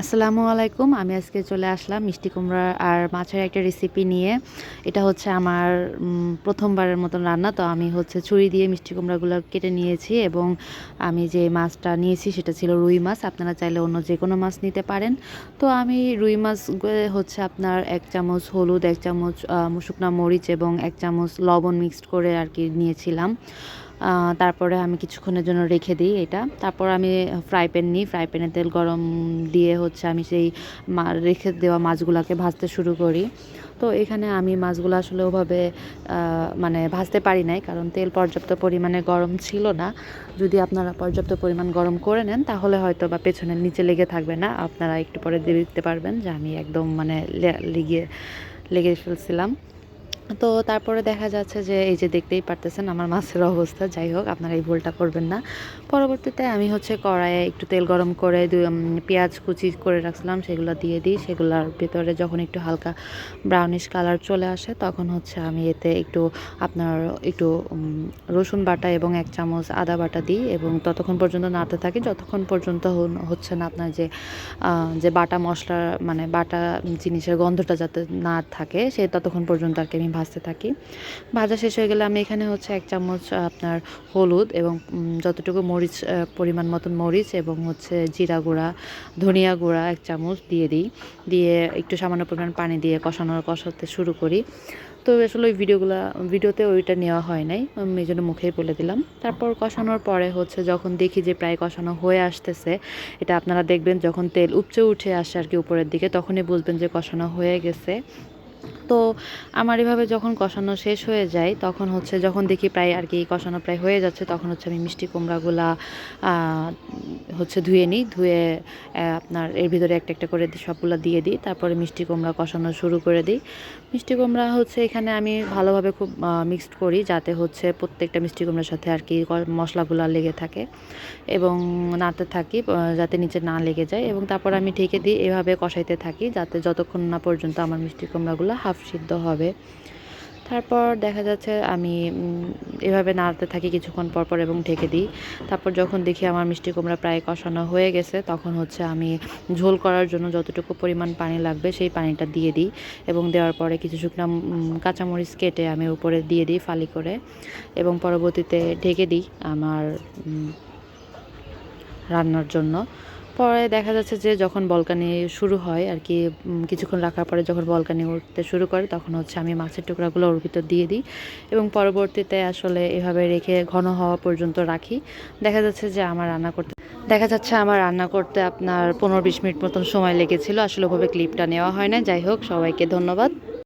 আসসালামু আলাইকুম। আমি আজকে চলে আসলাম মিষ্টি কুমড়া আর মাছের একটা রেসিপি নিয়ে। এটা হচ্ছে আমার প্রথমবারের মতন রান্না। তো আমি হচ্ছে ছুরি দিয়ে মিষ্টি কুমড়াগুলো কেটে নিয়েছি এবং আমি যে মাছটা নিয়েছি সেটা ছিল রুই মাছ। আপনারা চাইলে অন্য যে কোনো মাছ নিতে পারেন। তো আমি রুই মাছ হচ্ছে আপনার এক চামচ হলুদ, এক চামচ শুকনা মরিচ এবং এক চামচ লবণ মিক্সড করে আর কি নিয়েছিলাম। তারপরে আমি কিছুক্ষণের জন্য রেখে দিই এটা। তারপর আমি ফ্রাই প্যান নিই ফ্রাই প্যানে তেল গরম দিয়ে হচ্ছে আমি সেই রেখে দেওয়া মাছগুলোকে ভাজতে শুরু করি। তো এখানে আমি মাছগুলো আসলে ওভাবে মানে ভাজতে পারি নাই কারণ তেল পর্যাপ্ত পরিমাণে গরম ছিল না। যদি আপনারা পর্যাপ্ত পরিমাণ গরম করে নেন তাহলে হয়তো বা পেছনের নিচে লেগে থাকবে না। আপনারা একটু পরে দেখতে পারবেন যে আমি একদম মানে লেগে লেগে ফেলছিলাম। তো তারপরে দেখা যাচ্ছে যে এই যে দেখতেই পারতেছেন আমার মাছের অবস্থা, যাই হোক, আপনারা এই ভুলটা করবেন না। পরবর্তীতে আমি হচ্ছে কড়াইয়ে একটু তেল গরম করে পেঁয়াজ কুচি করে রাখছিলাম, সেগুলো দিয়ে দিই। সেগুলোর ভেতরে যখন একটু হালকা ব্রাউনিশ কালার চলে আসে, তখন হচ্ছে আমি এতে একটু আপনার একটু রসুন বাটা এবং এক চামচ আদা বাটা দিই এবং ততক্ষণ পর্যন্ত নাড়তে থাকি। যতক্ষণ পর্যন্ত হচ্ছে না আপনার যে যে বাটা মশলা মানে বাটা জিনিসের গন্ধটা যাতে না থাকে, সে ততক্ষণ পর্যন্ত আর কি আমি ভাজতে থাকি। ভাজা শেষ হয়ে গেলে আমি এখানে হচ্ছে এক চামচ আপনার হলুদ এবং যতটুকু মরিচ পরিমাণ মতন মরিচ এবং হচ্ছে জিরা গুঁড়া, ধনিয়া গুঁড়া এক চামচ দিয়ে দিই। দিয়ে একটু সামান্য পরিমাণ পানি দিয়ে কষানোর কষাতে শুরু করি। তো আসলে ওই ভিডিওগুলো, ভিডিওতে ওইটা নেওয়া হয় নাই আমি এই জন্য মুখেই বলে দিলাম। তারপর কষানোর পরে হচ্ছে যখন দেখি যে প্রায় কষানো হয়ে আসতেছে, এটা আপনারা দেখবেন যখন তেল উপচে উঠে আসে আর কি উপরের দিকে, তখনই বুঝবেন যে কষানো হয়ে গেছে। তো আমার এভাবে যখন কষানো শেষ হয়ে যায়, তখন হচ্ছে যখন দেখি প্রায় আর কি কষানো প্রায় হয়ে যাচ্ছে, তখন হচ্ছে আমি মিষ্টি কুমড়াগুলা হচ্ছে ধুয়ে নিই, ধুয়ে আপনার এর ভিতরে একটা একটা করে সবগুলা দিয়ে দিই, তারপরে মিষ্টি কুমড়া কষানো শুরু করে দিই। মিষ্টি কুমড়া হচ্ছে এখানে আমি ভালোভাবে খুব মিক্সড করি, যাতে হচ্ছে প্রত্যেকটা মিষ্টি কুমড়ার সাথে আর কি মশলাগুলা লেগে থাকে এবং নাতে থাকি যাতে নিচে না লেগে যায় এবং তারপর আমি ঢেকে দিই, এভাবে কষাইতে থাকি, যাতে যতক্ষণ না পর্যন্ত আমার মিষ্টি কুমড়াগুলো হাফ সিদ্ধ হবে। তারপর দেখা যাচ্ছে আমি এভাবে নাড়তে থাকি কিছুক্ষণ পর পর এবং ঢেকে দিই। তারপর যখন দেখি আমার মিষ্টি কুমড়া প্রায় কষানো হয়ে গেছে, তখন হচ্ছে আমি ঝোল করার জন্য যতটুকু পরিমাণ পানি লাগবে সেই পানিটা দিয়ে দিই এবং দেওয়ার পরে কিছু শুকনো কাঁচামরিচ কেটে আমি উপরে দিয়ে দিই ফালি করে এবং পরবর্তীতে ঢেকে দিই আমার রান্নার জন্য। পরে দেখা যাচ্ছে যে যখন বলকানি শুরু হয় আর কি কিছুক্ষণ রাখার পরে যখন বলকানি উঠতে শুরু করে, তখন হচ্ছে আমি মাছের টুকরাগুলো ওর ভিতর দিয়ে দিই এবং পরবর্তীতে আসলে এভাবে রেখে ঘন হওয়া পর্যন্ত রাখি। দেখা যাচ্ছে যে আমার রান্না করতে, দেখা যাচ্ছে আমার রান্না করতে আপনার পনেরো বিশ মিনিট মতন সময় লেগেছিল। আসলে ওভাবে ক্লিপটা নেওয়া হয় না। যাই হোক, সবাইকে ধন্যবাদ।